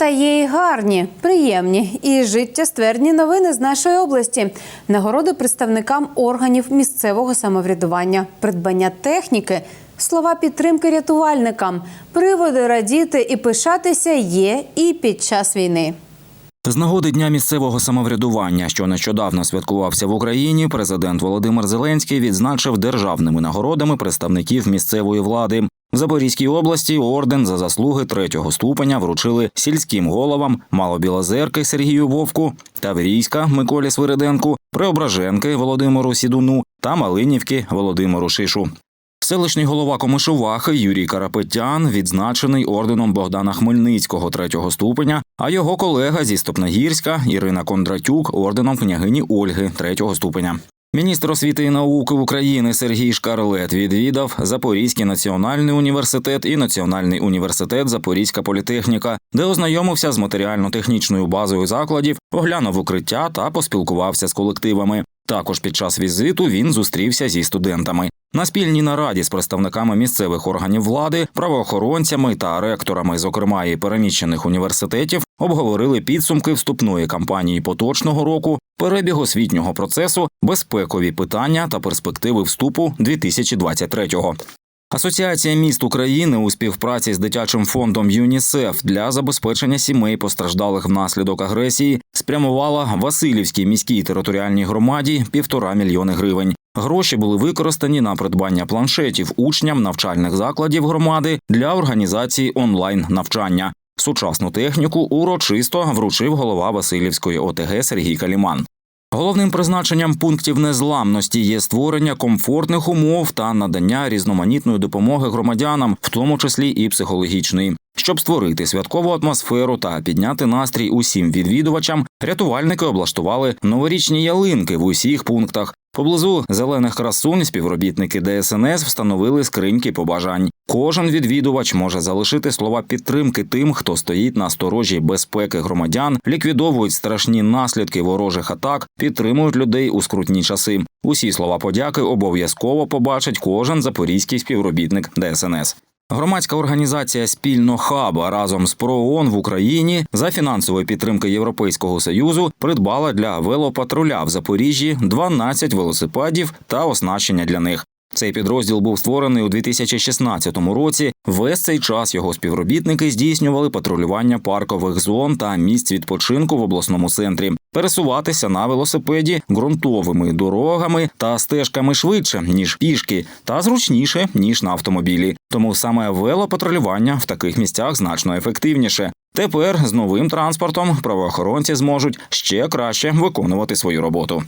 Та є й гарні, приємні і життєстверні новини з нашої області. Нагороди представникам органів місцевого самоврядування, придбання техніки, слова підтримки рятувальникам, приводи радіти і пишатися є і під час війни. З нагоди дня місцевого самоврядування, що нещодавно святкувався в Україні, президент Володимир Зеленський відзначив державними нагородами представників місцевої влади. В Запорізькій області орден за заслуги третього ступеня вручили сільським головам Малобілозерки Сергію Вовку, Таврійська Миколі Свириденку, Преображенки Володимиру Сідуну та Малинівки Володимиру Шишу. Селищний голова Комишувахи Юрій Карапетян відзначений орденом Богдана Хмельницького третього ступеня, а його колега зі Стопногірська Ірина Кондратюк орденом княгині Ольги третього ступеня. Міністр освіти і науки України Сергій Шкарлет відвідав Запорізький національний університет і Національний університет Запорізька політехніка, де ознайомився з матеріально-технічною базою закладів, оглянув укриття та поспілкувався з колективами. Також під час візиту він зустрівся зі студентами. На спільній нараді з представниками місцевих органів влади, правоохоронцями та ректорами, зокрема і переміщених університетів, обговорили підсумки вступної кампанії поточного року, перебіг освітнього процесу, безпекові питання та перспективи вступу 2023-го. Асоціація міст України у співпраці з дитячим фондом ЮНІСЕФ для забезпечення сімей постраждалих внаслідок агресії спрямувала Васильівській міській територіальній громаді півтора мільйони гривень. Гроші були використані на придбання планшетів учням навчальних закладів громади для організації онлайн навчання. Сучасну техніку урочисто вручив голова Васильівської ОТГ Сергій Каліман. Головним призначенням пунктів незламності є створення комфортних умов та надання різноманітної допомоги громадянам, в тому числі і психологічної. Щоб створити святкову атмосферу та підняти настрій усім відвідувачам, рятувальники облаштували новорічні ялинки в усіх пунктах. Поблизу зелених красунь співробітники ДСНС встановили скриньки побажань. Кожен відвідувач може залишити слова підтримки тим, хто стоїть на сторожі безпеки громадян, ліквідовують страшні наслідки ворожих атак, підтримують людей у скрутні часи. Усі слова подяки обов'язково побачить кожен запорізький співробітник ДСНС. Громадська організація Спільно хаба разом з ПРООН в Україні за фінансової підтримки Європейського союзу придбала для велопатруля в Запоріжжі 12 велосипедів та оснащення для них. Цей підрозділ був створений у 2016 році. Весь цей час його співробітники здійснювали патрулювання паркових зон та місць відпочинку в обласному центрі. Пересуватися на велосипеді ґрунтовими дорогами та стежками швидше ніж пішки, та зручніше ніж на автомобілі. Тому саме велопатрулювання в таких місцях значно ефективніше. Тепер з новим транспортом правоохоронці зможуть ще краще виконувати свою роботу.